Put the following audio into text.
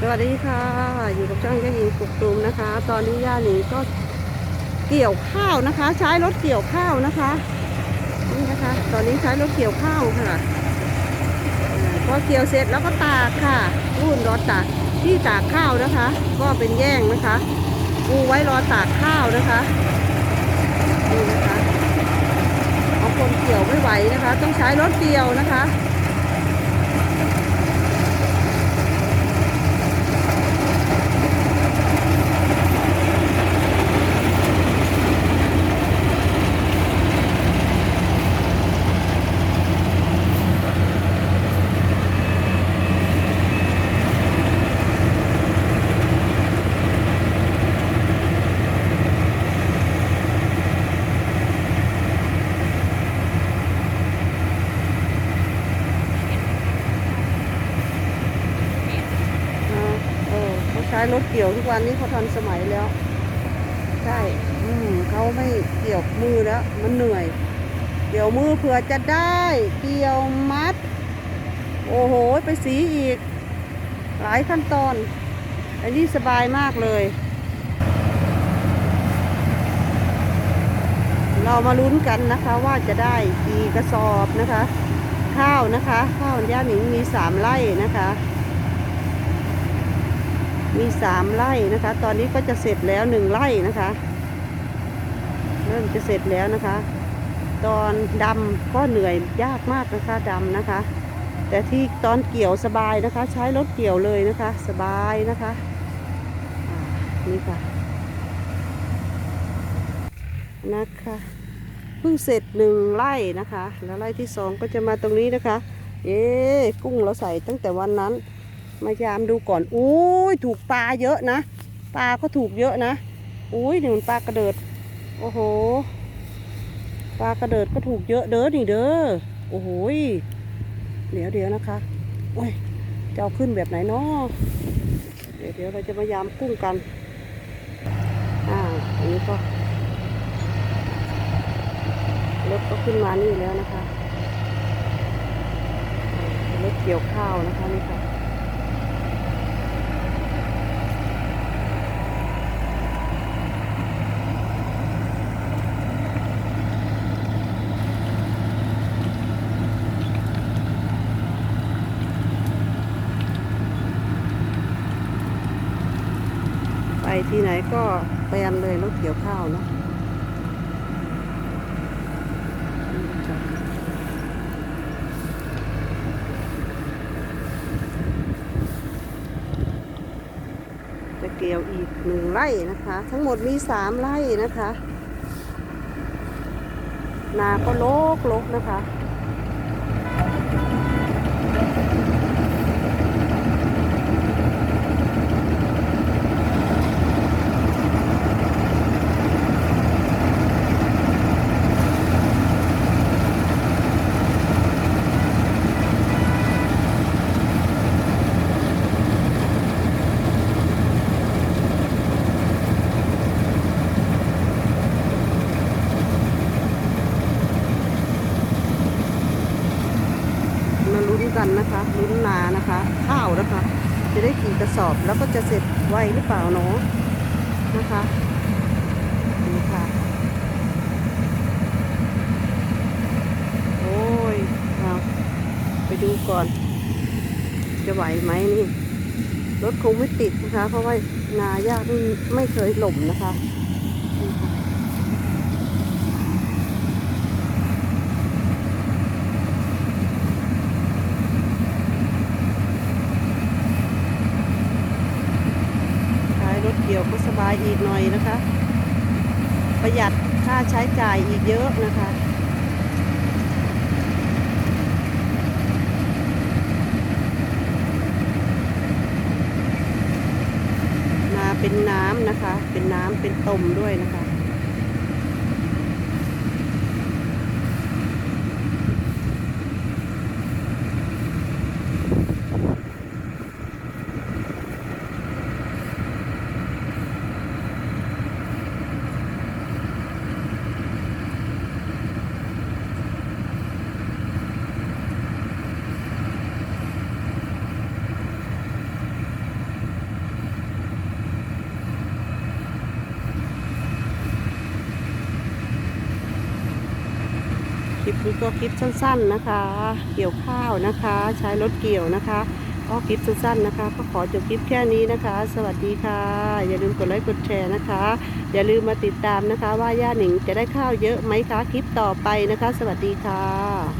สวัสดีค่ะ อยู่กับช่างย่าหญิงปลุกตูมนะคะ ตอนนี้ย่าหนิงก็เกี่ยวข้าวนะคะ ใช้รถเกี่ยวข้าวนะคะนี่นะคะ ตอนนี้ใช้รถเกี่ยวข้าวค่ะพอเกี่ยวเสร็จแล้วก็ตากค่ะ รุ่นรถตากที่ตากข้าวนะคะ ก็เป็นแย่งนะคะปูไว้รอตากข้าวนะคะนี่นะคะเอาคนเกี่ยวไม่ไหวนะคะ ต้องใช้รถเกี่ยวนะคะ ช้รถเกี่ยวทุกวันนี้เขาทันสมัยแล้ว ใช่ อืมเขาไม่เกี่ยวมือแล้ว มันเหนื่อย เกี่ยวมือเผื่อจะได้ เกี่ยวมัด โอ้โห ไปสีอีก หลายขั้นตอน อันนี้สบายมากเลย เรามาลุ้นกันนะคะว่าจะได้กี่กระสอบนะคะ ข้าวนะคะ ข้าวย่าหนิงมีสามไร่นะคะ มีสามไร่นะคะ ตอนนี้ก็จะเสร็จแล้วหนึ่งไร่นะคะ เริ่มจะเสร็จแล้วนะคะ ตอนดำก็เหนื่อยยากมากนะคะดำนะคะ แต่ที่ตอนเกี่ยวสบายนะคะ ใช้รถเกี่ยวเลยนะคะ สบายนะคะนี่ค่ะนะคะเพิ่งเสร็จหนึ่งไร่นะคะ แล้วไร่ที่สองก็จะมาตรงนี้นะคะเอ๊ะกุ้งเราใส่ตั้งแต่วันนั้น มายามดูก่อนอุ้ยถูกปลาเยอะนะปลาก็ถูกเยอะนะอุ้ยนี่มันปลากระเดิดโอ้โหปลากระเดิดก็ถูกเยอะเด้อนี่เด้อโอ้โหยเดี๋ยวเดี๋ยวนะคะโอ้ยจะเอาขึ้นแบบไหนเนาะเดี๋ยวเดี๋ยวเราจะมายามกุ้งกันอ่าอันนี้ก็รถก็ขึ้นมานี่แล้วนะคะรถเกี่ยวข้าวนะคะนี่ค่ะ ที่ไหนก็แปลนเลยรถเกี่ยวข้าวเนาะจะเกี่ยวอีกหนึ่งไร่นะคะ ทั้งหมดมีสามไร่นะคะ นาก็โลกลกนะคะ มาลุ้นกันนะคะลุ้ นนานะคะ ข้าวนะคะ จะได้กี่กระสอบแล้วก็จะเสร็จไวหรือเปล่าเนาะนะคะนี่ค่ะโอ้ยเอาไปดูก่อน จะไหวไหมนี่รถคงไม่ติดนะคะ เพราะว่านายากไม่ไม่เคยหล่มนะคะนี่ค่ะ รถเกี่ยวก็สบายอีกหน่อยนะคะ ประหยัดค่าใช้จ่ายอีกเยอะนะคะนาเป็นน้ำนะคะ เป็นน้ำเป็นต้มด้วยนะคะ น ลิป นี้ก็คลิปสั้น ๆนะคะ เกี่ยวข้าวนะคะ ใช้รถเกี่ยวนะคะก็คลิปสั้นๆนะคะ ก็ขอจบคลิปแค่นี้นะคะ สวัสดีค่ะ อย่าลืมกดไลค์กดแชร์นะคะ อย่าลืมมาติดตามนะคะ ว่าย่าหนิงจะได้ข้าวเยอะไหมคะคลิปต่อไปนะคะ สวัสดีค่ะ